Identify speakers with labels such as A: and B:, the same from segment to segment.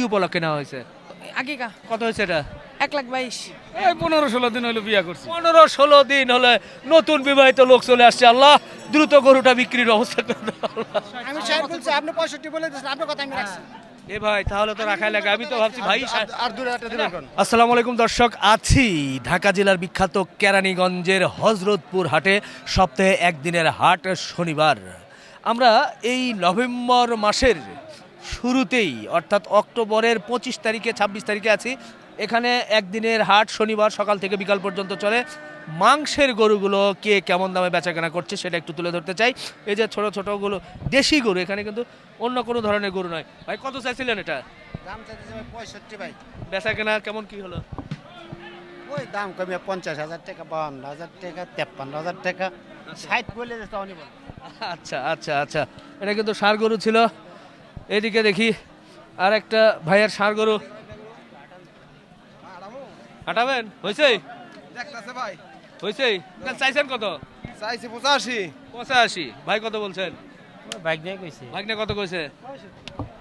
A: কি উপলক্ষে নেওয়া হয়েছে?
B: আগেকা।
A: কত হয়েছে এটা?
B: এক লাখ বাইশ।
C: এই পনেরো ষোলো দিন বিয়া করছি।
A: পনেরো ষোলো দিন হলে নতুন বিবাহিত লোক চলে আসছে আল্লাহ দ্রুত গরুটা বিক্রির অবস্থা করে
D: আমি বলছি আপনি পঁয়ষট্টি বলে দিয়েছেন আপনার কথা আমি রাখছি।
A: এ ভাই তাহলে তো রাখাই লাগে আমি তো ভাবছি ভাই
D: আর দূরে
A: আসসালামু আলাইকুম দর্শক আছি ঢাকা জেলার বিখ্যাত কেরানীগঞ্জের হজরতপুর হাটে সপ্তাহে একদিনের হাট শনিবার। আমরা এই নভেম্বর মাসের শুরুতেই অর্থাৎ অক্টোবরের পঁচিশ তারিখে ছাব্বিশ তারিখে আছি। এখানে একদিনের হাট শনিবার সকাল থেকে বিকাল পর্যন্ত চলে। মাংসের গরুগুলো কে কেমন দামে বেচাকেনা করছে সেটা একটু তুলে ধরতে চাই। এই যে ছোট ছোটগুলো দেশি গরু এখানে কিন্তু অন্য কোনো ধরনের গরু নয়। ভাই কত চাইছিলেন এটা?
D: দাম চাইতেছে ভাই পঁয়ষট্টি ভাই।
A: বেচাকেনা কেমন কি হলো?
D: ওই দাম কমে পঞ্চাশ হাজার টাকা বাউন্ন হাজার টাকা তেপ্পান্ন হাজার টাকা। ষাট বলে
A: আচ্ছা আচ্ছা আচ্ছা। এটা কিন্তু ষাঁড় গরু ছিল। এদিকে দেখি আর একটা ভাইয়ের ষাঁড় গরু। হাঁটাবেন? হয়েছে?
C: ভাই।
A: হয়েছে? চাইছেন কত?
C: চাইছি পঁচাশি।
A: পঁচাশি। ভাই কত বলছেন? ভাগ্নে কত কইছে?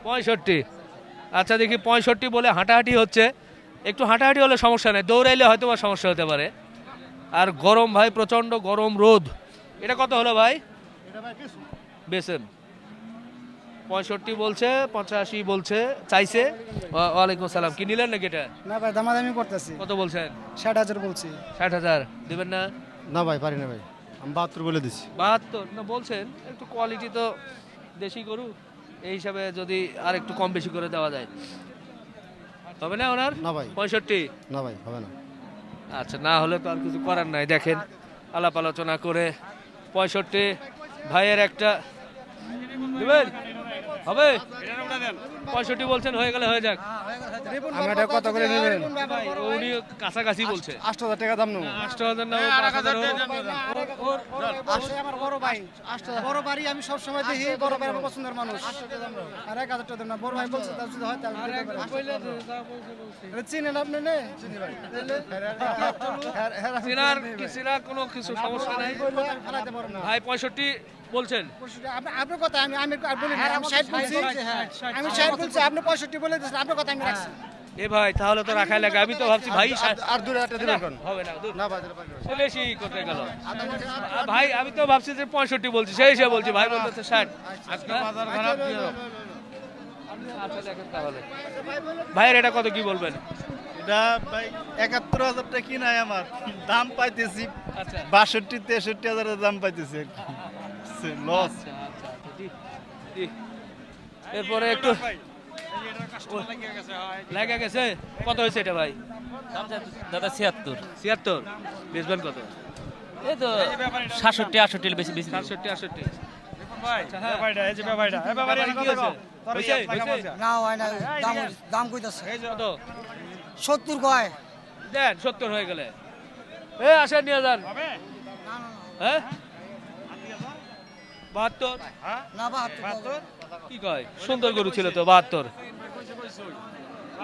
A: পঁয়ষট্টি। আচ্ছা দেখি পঁয়ষট্টি বলে হাঁটাহাঁটি হচ্ছে। একটু হাঁটাহাঁটি হলে সমস্যা নেই দৌড়াইলে হয়তো বা সমস্যা হতে পারে। আর গরম ভাই প্রচণ্ড গরম রোদ। এটা কত হলো ভাই? বেসেন। পঁয়ষট্টি বলছে পঁচাশি বলছে চাইছে। ওয়া- ওয়ালাইকুম আসসালাম কি নিলেন নাকি এটা?
D: না ভাই দামাদামি করতেছি।
A: কত বলছেন?
D: ষাট হাজার বলছি।
A: ষাট হাজার। দেবেন না?
D: না ভাই পারি না ভাই। আমি বাহাত্তর বলে দিছি।
A: বাহাত্তর? না বলছেন। একটু কোয়ালিটি তো দেশি গরু। এই হিসাবে যদি আর একটু কম বেশি করে দেওয়া যায়। হবে না ওনার?
D: না ভাই।
A: পঁয়ষট্টি?
D: না ভাই হবে না।
A: আচ্ছা না হলে তো আর কিছু করার নাই। দেখেন আলাপ আলোচনা করে পঁয়ষট্টি ভাইয়ের একটা দেবেন? হবে? পঁয়ষট্টি বলছেন হয়ে গেলে হয়ে যাক।
D: আমি এটা কত করে নেবেন?
A: উনি কাছাকাছি বলছে।
D: আট হাজার টাকা দাম নেব।
A: আষ্ট হাজার না পাঁচ হাজার
D: আমার বড় ভাই। বড় বাড়ি আমি সব সময় দেখি বড় ভাই আমার পছন্দের মানুষ। আর এক হাজার টাকা না বড় ভাই বলছে তার যদি হয় তাহলে দিতে পারি। এটা চিনেন আপনি নে? চিনি
A: কি চেনার কোনো কিছু সমস্যা নাই? ভাই পঁয়ষট্টি বলছেন?
D: আপনার কথা আমি আমি বলি আমি ষাট বলছি। আমি ষাট। বলছি আপনি পঁয়ষট্টি বলে দিয়েছেন আপনার কথা আমি রাখছি।
A: এ ভাই তাহলে তো রাখাই লাগে। আমি তো ভাবছি ভাই
D: আর দূরে একটা দিবেন
A: হবে না
D: না ভাই
A: বেশি করতে গেল। ভাই আমি তো ভাবছি যে পঁয়ষট্টি বলছি সেই হিসেবে বলছি। ভাই বলতেছে ষাট। আজকে বাজার খারাপ আচ্ছা তাহলে। ভাইয়ের এটা কত কি বলবেন?
E: এটা ভাই একাত্তর হাজার টাকা কিনাই আমার। দাম পাইতেছি
A: আচ্ছা।
E: বাষট্টি তেষট্টি হাজারের দাম পাইতেছি লস
A: আচ্ছা আচ্ছা আচ্ছা, জি, জি। এরপরে একটু লাগা গেছে কত হয়েছে এটা ভাই?
F: দাদা ছিয়াত্তর।
A: ছিয়াত্তর? বেচবেন কত?
F: এই তো সাতষট্টি আটষট্টি বেশি বেশি।
A: সাতষট্টি আটষট্টি।
D: সত্তর কয়?
A: দেন সত্তর হয়ে গেলে। এ আসেন নিয়ে যান। হ্যাঁ? বাহাত্তর?
D: না বাহাত্তর।
A: কি কয়? সুন্দর গরু ছিল তো বাহাত্তর।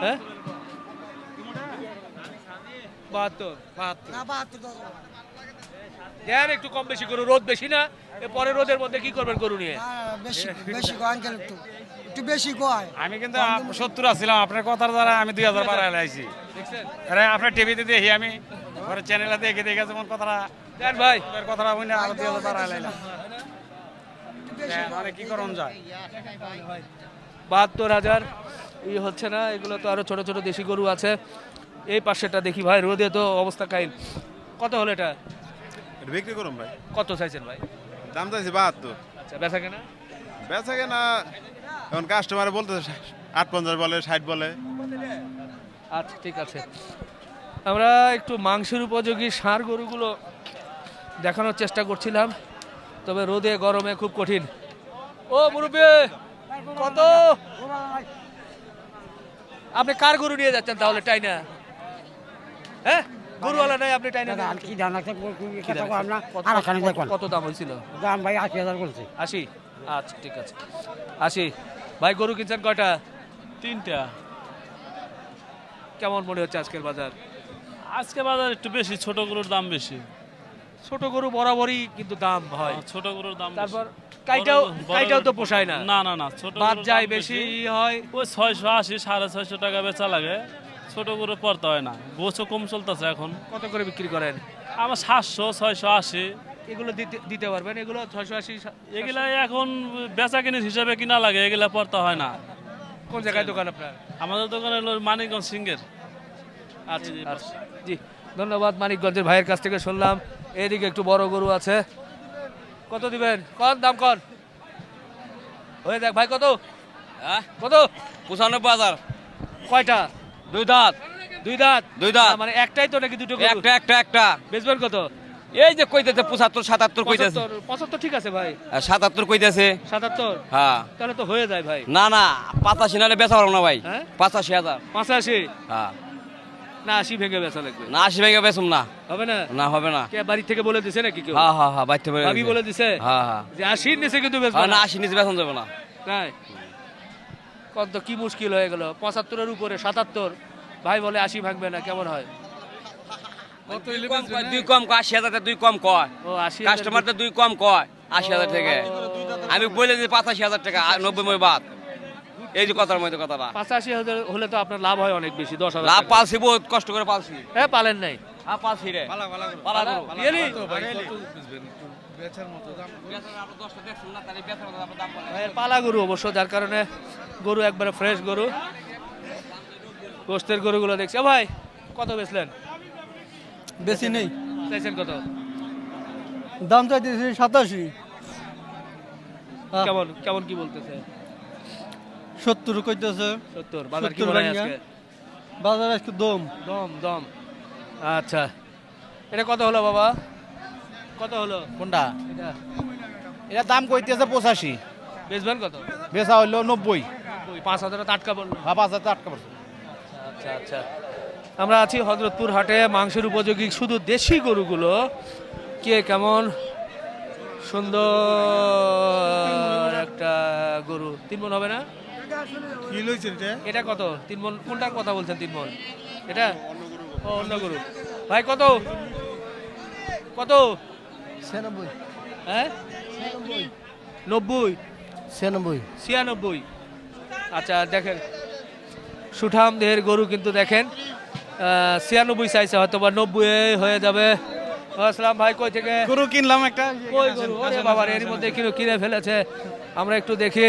A: হ্যাঁ? বাহাত্তর। দেন একটু কম বেশি করু রোদ বেশি না? পরে রোদের মধ্যে কি করবেন গরু নিয়ে?
D: বেশি বেশি কয় একটু একটু বেশি কয়
C: আমি কিন্তু সত্তর আসছিলাম আপনার কথার দ্বারা আমি দুই হাজার লাইছি আরে আপনার টিভিতে দেখি আমি চ্যানেলে দেখে দেখে যেমন কথাটা
A: ভাই।
C: কথাটা দুই হাজার লাইলাম মানে কি করুন যায়?
A: বাহাত্তর হাজার। ই হচ্ছে না এগুলো তো আরও ছোট ছোট দেশি গরু আছে। এই পাশেটা দেখি ভাই রোদে তো অবস্থা কাইল। কত হলো এটা?
G: বিক্রি করুন ভাই।
A: কত চাইছেন ভাই?
G: দাম চাইছি বাহাত্তর।
A: আচ্ছা বেচা কেনা?
G: বেচা কেনা এখন কাস্টমার বলতেছে আট পঞ্চাশ বলে ষাট বলে।
A: আচ্ছা ঠিক আছে। আমরা একটু মাংসের উপযোগী ষাঁড় গরুগুলো দেখানোর চেষ্টা করছিলাম। তবে রোদে গরমে খুব কঠিন। ও মুরব্বী কত? আপনি কার গরু নিয়ে যাচ্ছেন তাহলে টাইনা? হ্যাঁ? গরুওয়ালা নাই আপনি টাইনা।
D: কি দাম লাগছে
A: কত- দাম হয়েছিল?
D: দাম ভাই আশি হাজার বলছে।
A: আশি? আচ্ছা ঠিক আছে। আশি। ভাই গরু কিনছেন কয়টা?
F: তিনটা।
A: কেমন মনে হচ্ছে আজকের বাজার?
F: আজকে বাজার একটু বেশি ছোট গরুর দাম বেশি।
A: ছোট গরু বরাবরই কিন্তু দাম হয়
F: ছোট গরুর দাম
A: তারপর কাইটাও কাইটাও তো পোষায় না।
F: না না না ছোট
A: বাদ যায় বেশি হয়।
F: ওই ছয়শো আশি সাড়ে ছয়শো টাকা বেচা লাগে। ছোট গরু পড়তে হয় না। গোছও কম চলতেছে এখন।
A: কত করে বিক্রি করেন?
F: আমার সাতশো ছয়শো আশি।
A: এগুলো দিতে দিতে পারবেন? এগুলো ছয়শো আশি
F: এগুলা এখন বেচা কিনিস হিসাবে কিনা লাগে এগুলা পড়তে হয় না।
A: কোন জায়গায় দোকান আপনার?
F: আমাদের দোকানে হলো মানিকগঞ্জ সিঙ্গের
A: আচ্ছা আচ্ছা। জি ধন্যবাদ মানিকগঞ্জের ভাইয়ের কাছ থেকে শুনলাম। এদিকে একটু বড় গরু আছে। কত দিবেন? কন দাম কন? হয়ে দেখ ভাই কত? কত?
B: পঁচানব্বই হাজার।
A: কয়টা?
B: দুই দাঁত।
A: দুই দাঁত?
B: দুই দাঁত।
A: মানে একটাই তো নাকি দুটো
B: একটা একটা একটা।
A: বেচবেন কত?
B: এই যে কইতেছে পঁচাত্তর সাতাত্তর কইতেছে।
A: পঁচাত্তর ঠিক আছে ভাই।
B: আর সাতাত্তর কইতেছে।
A: সাতাত্তর?
B: হ্যাঁ।
A: তাহলে তো হয়ে যায় ভাই।
B: না না পাঁচাশি নাহলে বেচা পারব না ভাই।
A: হ্যাঁ?
B: পাঁচাশি হাজার।
A: পঁচাশি?
B: হ্যাঁ।
A: না আশি ভেঙে বেচা লাগবে।
B: না আশি ভেঙে বেচুম না।
A: হবে না?
B: না হবে না।
A: কে বাড়ি থেকে বলে দিছে নাকি কেউ?
B: হ্যাঁ হ্যাঁ হ্যাঁ বাইতে পারে
A: ভাবি বলে দিছে?
B: হ্যাঁ হ্যাঁ।
A: যে আশির নিচে কিন্তু বেচবে
B: হ্যাঁ, না
A: না।
B: আশি নিচে বেচন যাবে না।
A: তাই? কত কি মুশকিল হয়ে গেল। পঁচাত্তরের উপরে সাতাত্তর। ভাই বলে আশি ভাঙবে না কেমন হয়?
B: দুই কম কয়, আশি হাজার দুই কম কয়। কাস্টমারদের দুই কম কয় আশি হাজার থেকে। আমি বলে দিই পাঁচাশি হাজার টাকা নব্বই বাদ। এই যে কথার মধ্যে কথাটা
A: পাঁচাশি হাজার হলে তো আপনার লাভ হয় অনেক বেশি দশ হাজার
B: লাভ পালছি বহুত কষ্ট করে পালছি।
A: হ্যাঁ পালেন নাই।
B: হ্যাঁ পালছি রে। পালা গরু।
A: Really?
B: বেচার আরও দশটা দেখছুন না, তাহলে বেচার মতো আপনার দাম বলে।
A: ভাইয়ের পালা গরু অবশ্য যার কারণে গরু একবারে ফ্রেশ গরু। গোস্তের গরুগুলো দেখছি। ভাই কত বেচলেন?
D: বেশি নেই।
A: চাইছেন কত?
D: দাম চাইতেছি সাতাশি।
A: কেমন কেমন কি বলতেছে?
D: সত্তর কইতেছে।
A: সত্তর বাজার কি
D: 70
A: মনে হয় আজকে?
D: বাজার আজকে দম।
A: দম দম। আচ্ছা। এটা কত হলো বাবা? কত হলো?
E: কোনটা?
A: এটা।
E: এটা দাম কইতেছে পঁচাশি।
A: বেচবেন কত?
E: বেচা হইল নব্বই।
A: পাঁচ হাজার টাটকা বলল
E: বা পাঁচ হাজার আটকা পড়ছে।
A: আচ্ছা আচ্ছা। আমরা আছি হজরতপুর হাটে মাংসের উপযোগী শুধু দেশি গরুগুলো। কে কেমন? সুন্দর একটা গরু। তিন মন হবে না?
E: কি লইছে এটা?
A: এটা কত? তিন মন। কোনটার কথা বলছেন তিন মন? এটা? ও অন্য গরু। ভাই কত? কত?
D: ছিয়ানব্বই।
A: হ্যাঁ? নব্বই?
D: ছিয়ানব্বই।
A: ছিয়ানব্বই। আচ্ছা দেখেন। সুঠাম দেহের গরু কিন্তু দেখেন। আহ, ছিয়ানব্বই চাইছে হয়তো বা নব্বই হয়ে যাবে। আসসালাম ভাই কই থেকে?
E: গরু কিনলাম একটা।
A: কই গরু? ওরে বাবা এর মধ্যে কিনে ফেলেছে। আমরা একটু দেখি।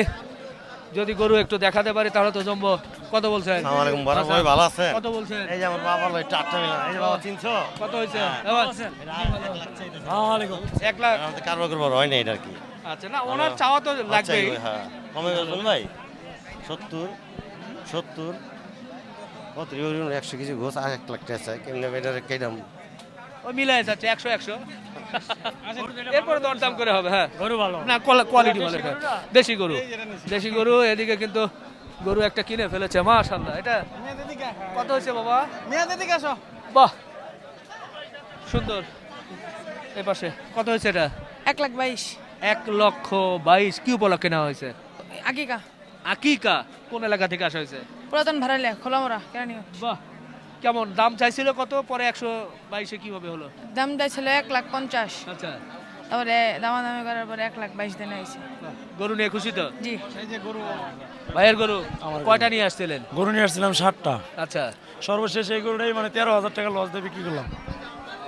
A: যদি গরু একটু দেখাতে পারি তাহলে তো জমবো। কত বলছেন?
H: আসসালামাইকুম বড় ভাই ভালো আছেন?
A: কত বলছেন?
H: এই যে আমার বাবার ভাই চারটা মিলা এই যে বাবা
A: কত হয়েছে? এবার? এক লাখ।
H: আমাদের কারবার বড় হয় না এটা আর কি।
A: আচ্ছা না ওনার চাওয়া তো
H: আচ্ছা,
A: লাগবেই।
H: এই হ্যাঁ। কমে বলবেন ভাই। সত্তর সত্তর। কত একশো কিছু ঘোষ আর এক লাখ টাকা চাই কেমনি
A: ওই মিলাই যাচ্ছে একশো একশো। এরপরে দরদাম করে হবে হ্যাঁ। গরু ভালো। না কোয়ালিটি ভালো এটা দেশি গরু দেশি গরু এদিকে কিন্তু গরু একটা কিনে ফেলেছে মাশাল্লাহ এটা কত হয়েছে বাবা? বাহ! সুন্দর। এই পাশে কত হয়েছে এটা?
I: এক লাখ বাইশ।
A: এক লক্ষ বাইশ কি উপলক্ষে নেওয়া হয়েছে?
I: আকিকা।
A: আকিকা কোন এলাকা থেকে আসা হয়েছে?
I: পুরাতন ভাড়ালে খোলামোড়া কেন
A: বাহ! কেমন? দাম চাইছিল কত? পরে একশো বাইশে কীভাবে হলো?
I: দাম চাইছিল এক লাখ পঞ্চাশ।
A: আচ্ছা।
I: তারপরে দামাদামি করার পরে এক লাখ বাইশ দিনে হয়েছে
A: গরু নিয়ে খুশি তো?
I: জি।
A: ভাইয়ের গরু কয়টা নিয়ে আসছিলেন?
J: গরু নিয়ে আসছিলাম ষাটটা
A: আচ্ছা।
J: সর্বশেষ এই গরুটাই মানে তেরো হাজার টাকা লস দিয়ে বিক্রি করলাম।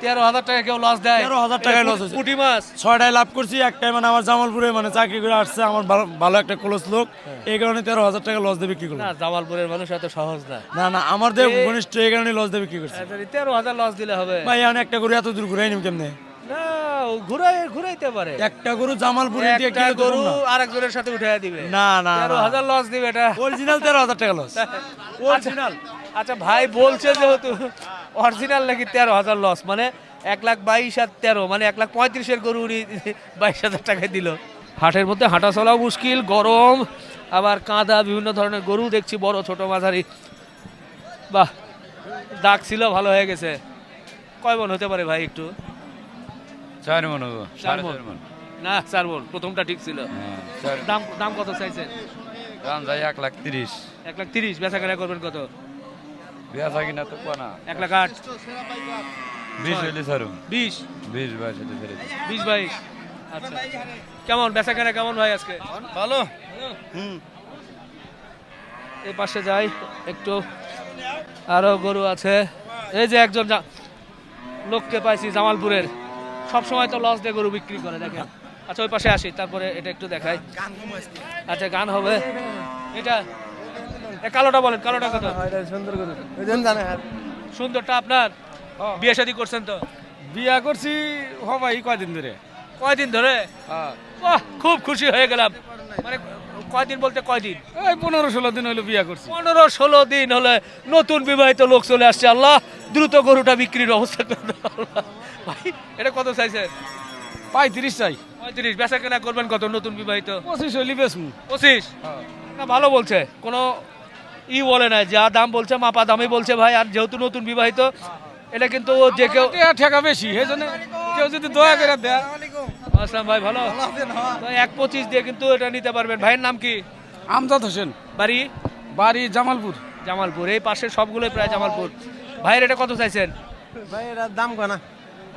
A: তেরো হাজার টাকা কেউ লস দেয়।
J: 13,000 টাকায় লস হয়েছে।
A: পুটি মাছ।
J: ছয়টায় লাভ করছি একটাই মানে আমার জামালপুরে মানে চাকরি করে আসছে আমার ভালো- একটা ক্লোজ লোক। এই কারণে তেরো হাজার টাকা লস দিয়ে কি
A: না জামালপুরের মানুষ এত সহজ না।
J: না না আমাদের ঘনিষ্ঠ এই কারণে লস দেবে কি করছে।
A: তেরো হাজার লস দিলে হবে।
J: ভাই এখন একটা করে এত দূর ঘুরাই নিম কেমনে?
A: না ঘুরাই ঘুরাইতে পারে।
J: একটা গরু জামালপুরে দিয়ে
A: একটা গরু আরেকজনের সাথে উঠে দিবে।
J: না না
A: তেরো হাজার লস দিবে এটা।
J: অরিজিনাল তেরো হাজার টাকা লস
A: অরিজিনাল আচ্ছা ভাই বলছে যেহেতু অরিজিনাল নাকি তেরো হাজার লস মানে এক লাখ বাইশ আর তেরো মানে এক লাখ পঁয়ত্রিশের গরু উনি বাইশ হাজার টাকায় দিল। হাটের মধ্যে হাঁটা চলাও মুশকিল গরম আবার কাঁদা বিভিন্ন ধরনের গরু দেখছি বড় ছোট মাঝারি। বাহ দাগ ছিল ভালো হয়ে গেছে। কয় মন হতে পারে ভাই একটু?
C: চার মন হব
A: চার মণ। না চার মন প্রথমটা ঠিক ছিল। দাম দাম কত চাইছেন?
C: দাম যাই এক লাখ তিরিশ।
A: এক লাখ তিরিশ বেচা কেনা করবেন কত?
C: বেচা কিনা তো কোনা।
A: এক লাখ আট।
C: বিশ হইলে ছাড়ুম
A: বিশ?
C: বিশ বাইশ হইলে ছেড়ে
A: বিশ বাইশ। আচ্ছা কেমন বেচা কেনা কেমন ভাই আজকে?
E: ভালো।
A: এই পাশে যাই একটু। আরও গরু আছে। এই যে একজন যা- লোককে পাইছি জামালপুরের। সব সময় তো লস দিয়ে গরু বিক্রি করে দেখেন। আচ্ছা ওই পাশে আসি তারপরে এটা একটু দেখাই। আচ্ছা গান হবে। এটা কালোটা বলেন কালোটা কত?
J: সুন্দর গরু।
A: সুন্দরটা আপনার? বিয়ে শাদী করছেন তো?
J: বিয়া করছি হবাই কয়দিন ধরে।
A: কয়দিন ধরে? খুব খুশি হয়ে গেলাম। মানে কয়দিন বলতে কয়দিন?
J: এই পনেরো ষোলো দিন হইল বিয়ে করছি।
A: পনেরো ষোলো দিন হলে নতুন বিবাহিত লোক চলে আসছে আল্লাহ দ্রুত গরুটা বিক্রির অবস্থা করে ভাই এটা কত চাইছেন?
J: পঁয়ত্রিশ চাই।
A: পঁয়ত্রিশ বেচা কেনা করবেন কত নতুন বিবাহিত?
J: পঁচিশ হইলি বেসমু
A: পঁচিশ? না ভালো বলছে কোনো ই বলে না যা দাম বলছে মাপা দামই বলছে ভাই আর যেহেতু নতুন বিবাহিত এটা কিন্তু যে কেউ
J: ঠেকা বেশি সেই জন্য কেউ যদি দয়া করে দেয়।
A: আসলাম ভাই ভালো? তো এক পঁচিশ দিয়ে কিন্তু এটা নিতে পারবেন। ভাইয়ের নাম কি?
J: আমজাদ হোসেন।
A: বাড়ি?
J: বাড়ি জামালপুর।
A: জামালপুর। এই পাশের সবগুলোই প্রায় জামালপুর। ভাইয়ের এটা কত চাইছেন?
H: ভাই এর দাম কনা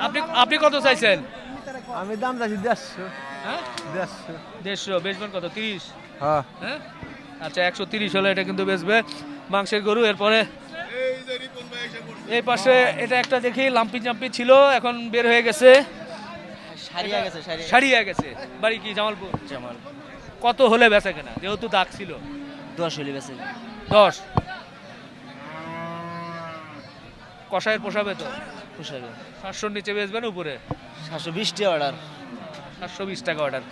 A: আপনি আপনি কত চাইছেন?
H: আমি দাম চাইছি দেড়শো।
A: হ্যাঁ?
H: দেড়শো।
A: দেড়শো। বেচবেন কত? তিরিশ?
H: হ্যাঁ।
A: হ্যাঁ? আচ্ছা একশো তিরিশ হলে এটা কিন্তু বেচবে মাংসের গরু। এরপরে এই পাশে এটা একটা দেখি লাম্পি জাম্পি ছিল এখন বের হয়ে গেছে।
B: সারিয়া গেছে সারিয়া
A: গেছে। বাড়ি কি জামালপুর?
B: জামাল
A: কত হলে বেচা কেনা? যেহেতু দাগ ছিল।
B: দশ হলি গেছে
A: দশ? কষায়ের পোষাবে তো?
B: পোষাবে।
A: সাতশোর নিচে বেচবেন উপরে?
B: সাতশো বিশটি অর্ডার
A: সাতশো বিশ টাকা অর্ডার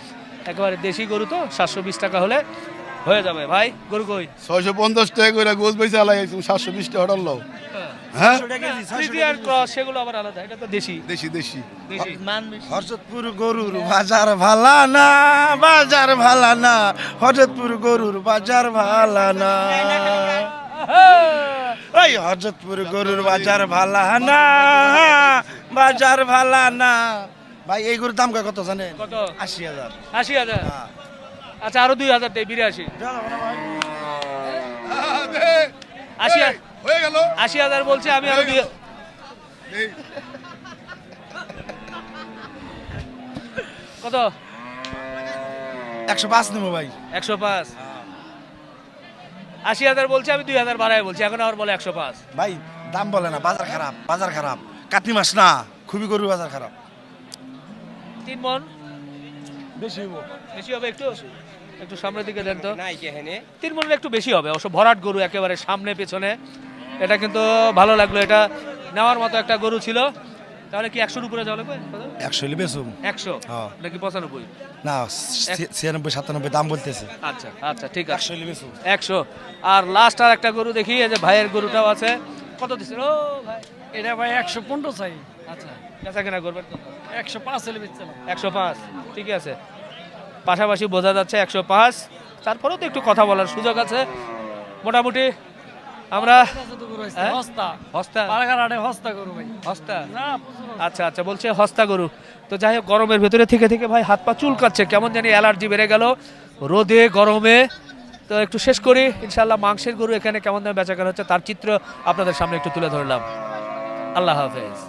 A: একেবারে দেশি গরু তো সাতশো বিশ টাকা হলে হয়ে যাবে। ভাই গরু কই?
G: ছয়শো পঞ্চাশ টাকা করে গোছ বেঁচে আলাই সাতশো বিশ টাকা অর্ডার লও। হ্যাঁ?
A: ফ্রিজিয়ান ক্রস সেগুলো আবার আলাদা এটা তো দেশি।
G: দেশি দেশি।
A: দেশি।
B: মান বেশি।
E: হরজতপুর গরুর বাজার ভালা না বাজার ভালা না হরজতপুর গরুর বাজার ভালা না। ওই হরজতপুর গরুর বাজার ভালা না বাজার ভালা না। ভাই এই গরুর দাম কত জানেন?
A: কত?
E: আশি হাজার।
A: আশি হাজার? আচ্ছা আরও দুই হাজার টাকা বিরাশি। আশি
G: হয়ে গেল।
A: আশি হাজার বলছে আমি আরও কত?
E: একশো পাঁচ নেব ভাই।
A: একশো পাঁচ। আশি হাজার বলছে আমি দুই হাজার বাড়াই বলছি এখন আবার বলে একশো পাঁচ।
E: ভাই দাম বলে না বাজার খারাপ বাজার খারাপ। কাতি মাস না খুবই গরুর বাজার খারাপ।
A: তিন মন?
J: বেশি
A: বেশি হবে একটু? একটু সামনের দিকে দেন তো। তিন মনের একটু বেশি হবে অবশ্য ভরাট গরু একেবারে সামনে পেছনে। এটা কিন্তু ভালো লাগল এটা নেওয়ার মতো একটা গরু ছিল। তাহলে কি একশোর উপরে যাওয়া লাগবে?
E: একশো বেসুম
A: একশো?
E: হ্যাঁ।
A: নাকি পঁচানব্বই?
E: না ছিয়ানব্বই সাতানব্বই দাম বলতেছে।
A: আচ্ছা আচ্ছা ঠিক আছে।
E: একশো
A: একশো। আর লাস্ট আর একটা গরু দেখি এই যে ভাইয়ের গরুটাও আছে। কত দিচ্ছে ও ভাই।
J: এটা ভাই একশো পনেরো চাই।
A: আচ্ছা বেচা কেনা করবেন
J: একশো পাঁচ হলে
A: একশো পাঁচ ঠিকই আছে। পাশাপাশি বোঝা যাচ্ছে একশো পাঁচ। তারপরেও তো একটু কথা বলার সুযোগ আছে। মোটামুটি আমরা হ্যাঁ?
J: না
A: আচ্ছা আচ্ছা বলছে হস্তা গরু। তো যাই হোক গরমের ভেতরে থেকে থেকে ভাই হাত পা চুলকাচ্ছে। কেমন জানি অ্যালার্জি বেড়ে গেল। রোদে গরমে। তো একটু শেষ করি। ইনশাল্লাহ মাংসের গরু এখানে কেমন দামে বেচা কেনা হচ্ছে তার চিত্র আপনাদের সামনে একটু তুলে ধরলাম। আল্লাহ হাফেজ।